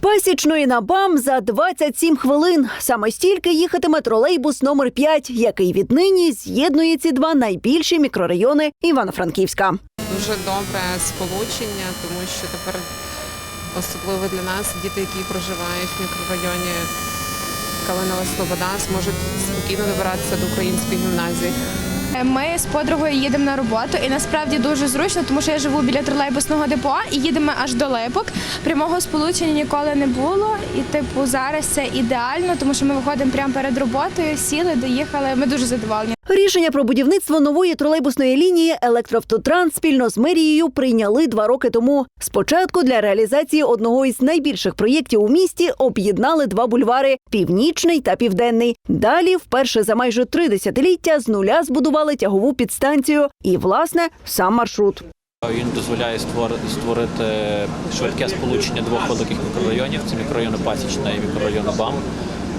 Пасічної на БАМ за 27 хвилин. Саме стільки їхатиме тролейбус номер 5, який віднині з'єднує ці два найбільші мікрорайони Івано-Франківська. Дуже добре сполучення, тому що тепер особливо для нас діти, які проживають в мікрорайоні Калинова Слобода, зможуть спокійно добиратися до української гімназії. Ми з подругою їдемо на роботу, і насправді дуже зручно, тому що я живу біля тролейбусного депо і їдемо аж до Липок. Прямого сполучення ніколи не було. І, типу, зараз це ідеально, тому що ми виходимо прямо перед роботою, сіли, доїхали. Ми дуже задоволені. Рішення про будівництво нової тролейбусної лінії електроавтотранс спільно з мерією прийняли два роки тому. Спочатку для реалізації одного із найбільших проєктів у місті об'єднали два бульвари північний та південний. Далі, вперше за майже три десятиліття, з нуля збудували тягову підстанцію і, власне, сам маршрут. Він дозволяє створити, швидке сполучення двох великих мікрорайонів. Це мікрорайону Пасічна і мікрорайону БАМ.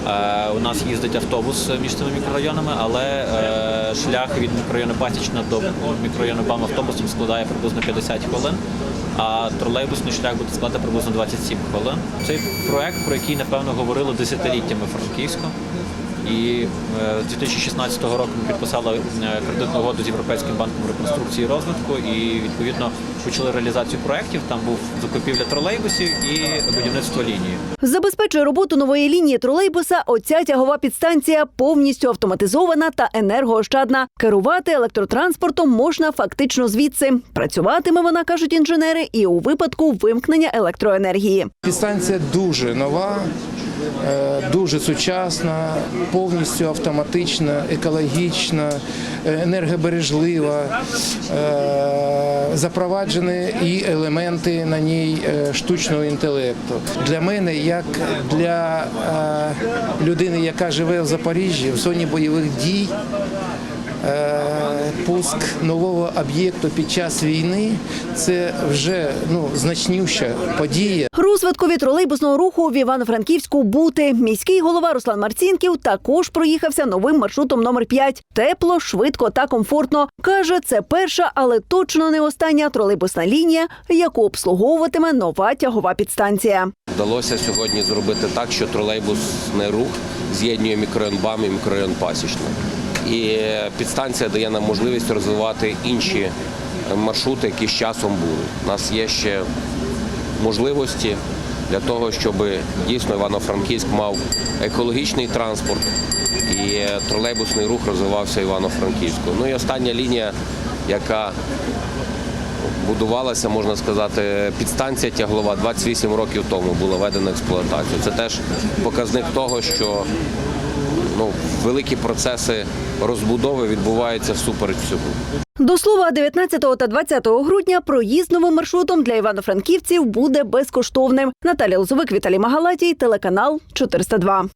Е, у нас їздить автобус між цими мікрорайонами, але е, шлях від мікрорайону Пасічна до мікрорайону БАМ автобусом складає приблизно 50 хвилин, а тролейбусний шлях буде складати приблизно 27 хвилин. Цей проект, про який напевно говорили десятиліттями Франківську. І е, з 2016 року ми підписали е, кредитну угоду з Європейським банком реконструкції і розвитку і відповідно почали реалізацію проєктів. Там був закупівля тролейбусів і будівництво лінії. Забезпечує роботу нової лінії тролейбуса. Оця тягова підстанція повністю автоматизована та енергоощадна. Керувати електротранспортом можна фактично звідси. Працюватиме вона, кажуть інженери, і у випадку вимкнення електроенергії. Підстанція дуже нова, дуже сучасна, повністю автоматична, екологічна, е, енергобережлива. Е, Запроваджені і елементи на ній е, штучного інтелекту. Для мене, як для е, людини, яка живе в Запоріжжі, в зоні бойових дій. Е, Пуск нового об'єкту під час війни це вже ну значнюща подія. Розвиткові тролейбусного руху в Івано-Франківську бути. Міський голова Руслан Марцінків також проїхався новим маршрутом номер 5. Тепло, швидко та комфортно. Каже, це перша, але точно не остання тролейбусна лінія, яку обслуговуватиме нова тягова підстанція. Вдалося сьогодні зробити так, що тролейбусний рух з'єднує мікрорайон БАМ і мікрорайон Пасічна. І підстанція дає нам можливість розвивати інші маршрути, які з часом будуть. У нас є ще можливості для того, щоб дійсно Івано-Франківськ мав екологічний транспорт і тролейбусний рух розвивався Івано-Франківську. Ну і остання лінія, яка будувалася, можна сказати, підстанція тяглова 28 років тому була введена в експлуатацію. Це теж показник того, що ну, великі процеси розбудови відбуваються всупереч цього. До слова, 19 та 20 грудня проїзд новим маршрутом для івано-франківців буде безкоштовним. Наталя Лозовик, Віталій Магалатій, телеканал 402.